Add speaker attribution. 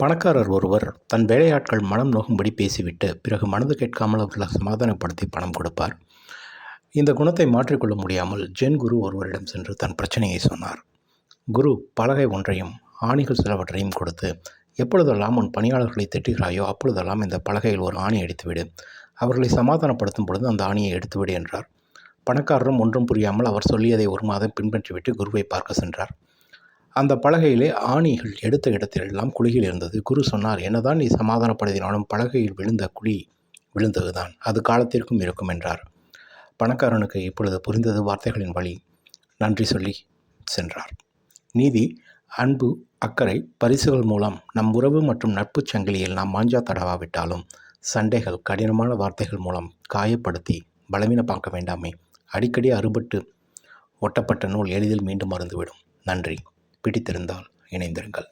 Speaker 1: பணக்காரர் ஒருவர் தன் வேலையாட்கள் மனம் நோகும்படி பேசிவிட்டு பிறகு மனது கேட்காமல் அவர்களை சமாதானப்படுத்தி பணம் கொடுப்பார். இந்த குணத்தை மாற்றிக்கொள்ள முடியாமல் ஜென் குரு ஒருவரிடம் சென்று தன் பிரச்சனையை சொன்னார். குரு பலகை ஒன்றையும் ஆணிகள் சிலவற்றையும் கொடுத்து எப்பொழுதெல்லாம் உன் பணியாளர்களை திட்டுகிறாயோ அப்பொழுதெல்லாம் இந்த பலகையில் ஒரு ஆணி அடித்துவிடு அவர்களை சமாதானப்படுத்தும் பொழுது அந்த ஆணியை எடுத்துவிடு என்றார். பணக்காரரும் ஒன்றும் புரியாமல் அவர் சொல்லியதை ஒரு மாதம் பின்பற்றிவிட்டு குருவை பார்க்க சென்றார். அந்த பலகையிலே ஆணிகள் எடுத்த இடத்திலெல்லாம் குழிகள் இருந்தது. குரு சொன்னார் என்னதான் நீ சமாதானப்படுத்தினாலும் பலகையில் விழுந்த குழி விழுந்ததுதான். அது காலத்திற்கும் இருக்கும் என்றார். பணக்காரனுக்கு இப்பொழுது புரிந்தது வார்த்தைகளின் வழி. நன்றி சொல்லி சென்றார். நீதி அன்பு அக்கறை பரிசுகள் மூலம் நம் உறவு மற்றும் நட்பு சங்கிலியில் நாம் மாஞ்சா தடவாவிட்டாலும் சண்டைகள் கடினமான வார்த்தைகள் மூலம் காயப்படுத்தி பலவீனமாக்க வேண்டாமே. அடிக்கடி அறுபட்டு ஒட்டப்பட்ட நூல் எளிதில் மீண்டும் மறந்துவிடும் நன்றி. பிடித்திருந்தால் இணைந்திருங்கள்.